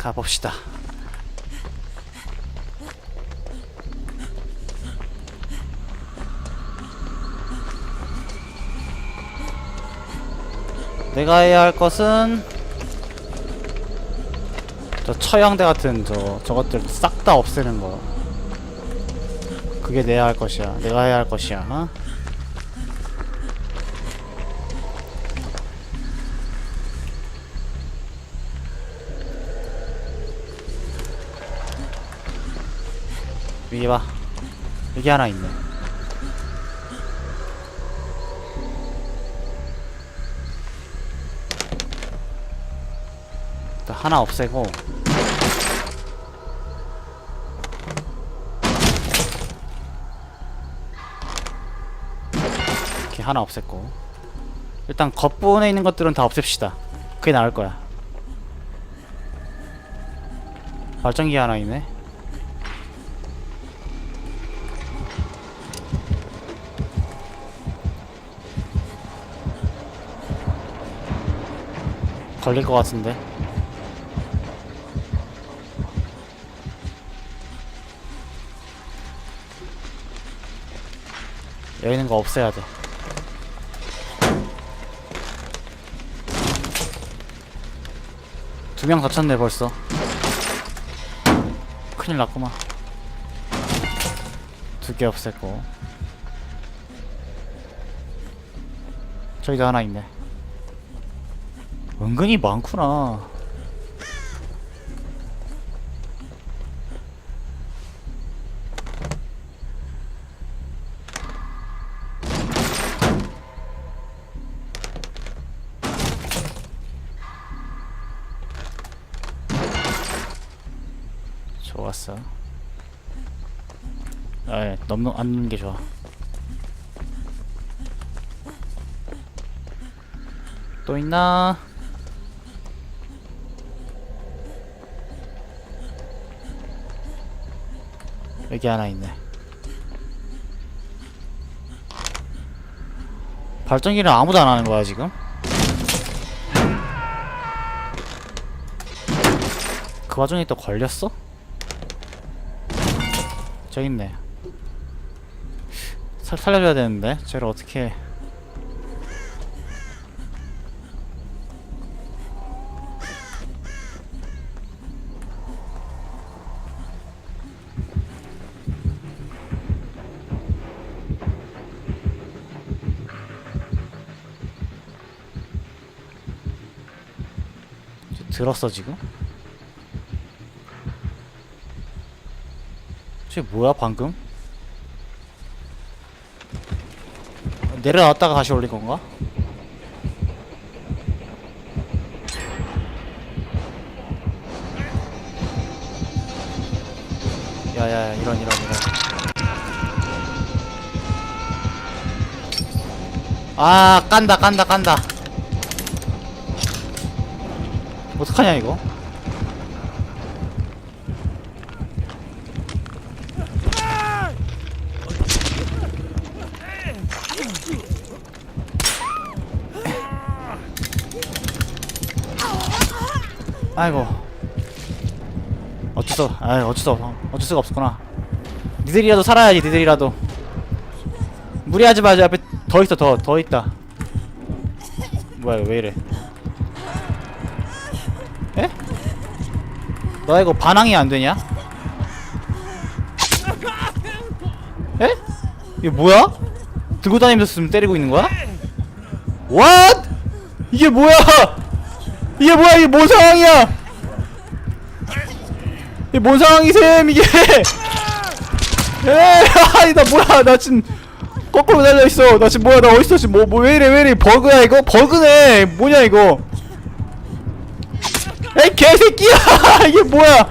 가봅시다. 내가 해야 할 것은 저 처형대 같은 저 저것들 싹 다 없애는 거. 그게 내야 할 것이야. 내가 해야 할 것이야. 어? 위에 봐. 여기 하나 있네. 일단 하나 없애고 이렇게 하나 없앴고 일단 겉부분에 있는 것들은 다 없앱시다. 그게 나을 거야. 발전기 하나 있네. 걸릴 것 같은데. 여기 있는 거 없애야 돼. 두 명 다쳤네 벌써. 큰일 났구만. 두 개 없앴고. 저기도 하나 있네. 은근히 많구나. 좋았어. 아, 예, 넘는 안 넘는 게 좋아. 또 있나? 여기 하나 있네. 발전기는 아무도 안 하는 거야 지금? 그 와중에 또 걸렸어? 저기 있네. 살, 살려줘야 되는데 쟤를 어떻게 들었어 지금? 쟤 뭐야 방금? 내려놨다가 다시 올린 건가? 야야야 이런 이런 이런 아 깐다 깐다 깐다 어떡하냐 이거? 아이고. 어쩔 수아 어쩔 수 없어 어쩔 수가 없었구나. 니들이라도 살아야지 니들이라도. 무리하지 마자. 앞에 더 있어 더더 있다. 뭐야 왜 이래 너 이거 반항이 안 되냐? 에? 이게 뭐야? 들고 다니면서 때리고 있는 거야? What? 이게 뭐야? 이게 뭐야? 이게 뭔 상황이야? 이게 뭔 상황이셈 이게? 에, 아니 나 뭐야? 나 지금 거꾸로 달려 있어. 나 지금 뭐야? 나 어딨어? 지금 뭐, 뭐왜 이래? 왜 이래? 버그야 이거? 버그네. 뭐냐 이거? 에이 개새끼야! 이게 뭐야?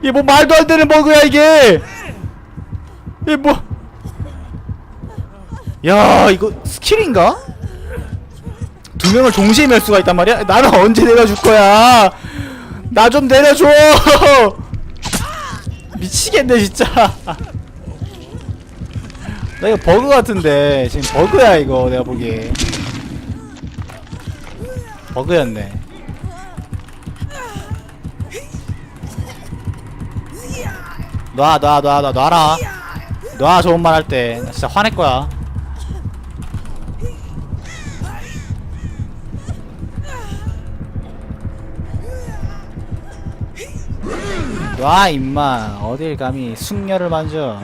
이게 뭐 말도 안 되는 버그야 이게? 이게 뭐? 야 이거 스킬인가? 두 명을 동시에 멸 수가 있단 말이야? 나는 언제 내려줄 거야? 나 좀 내려줘! 미치겠네 진짜. 나 이거 버그 같은데 지금 버그야 이거 내가 보기에. 버그였네. 놔, 놔, 놔, 놔, 놔라. 놔, 좋은 말 할 때. 나 진짜 화낼 거야. 놔, 임마. 어딜 감히 숙녀를 만져.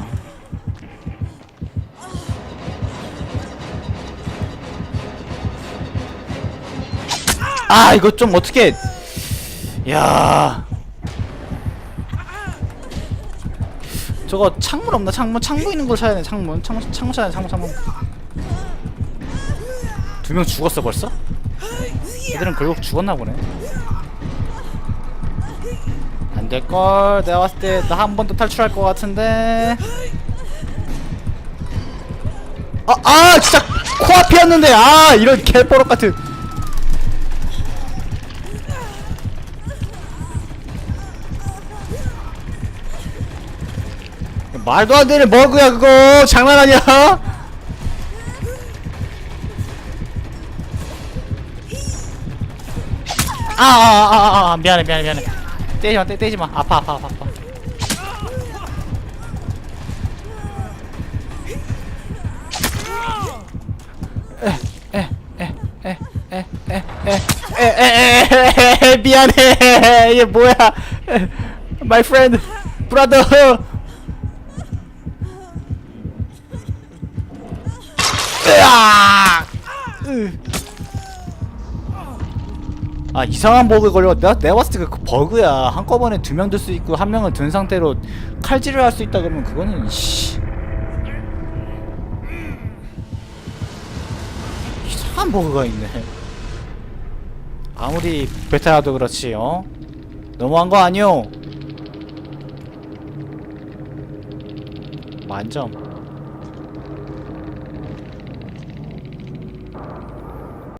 아, 이거 좀 어떻게. 야. 저거 창문 없나? 창문 창문 있는 걸 사야 돼. 창문 창문 창문 사야 돼. 창문 창문. 두 명 죽었어 벌써? 얘들은 결국 죽었나 보네. 안 될 걸. 내가 봤을 때 나 한 번 더 탈출할 것 같은데. 아, 아 진짜 코앞이었는데 아 이런 개뽀록 같은. 말도 안 되는 버그야 그거 장난 아니야? 아아아아 아, 아, 아, 미안해 미안해 미안해 떼지마 떼, 떼지마 아파 아파 아파 아파 미안해 이게 뭐야 my friend brother 아 이상한 버그 걸려 내가, 내가 봤을 때 그 버그야. 한꺼번에 두 명 들 수 있고 한 명은 든 상태로 칼질을 할 수 있다 그러면 그거는 씨. 이상한 버그가 있네. 아무리 베타라도 그렇지 어? 너무한 거 아니오? 만점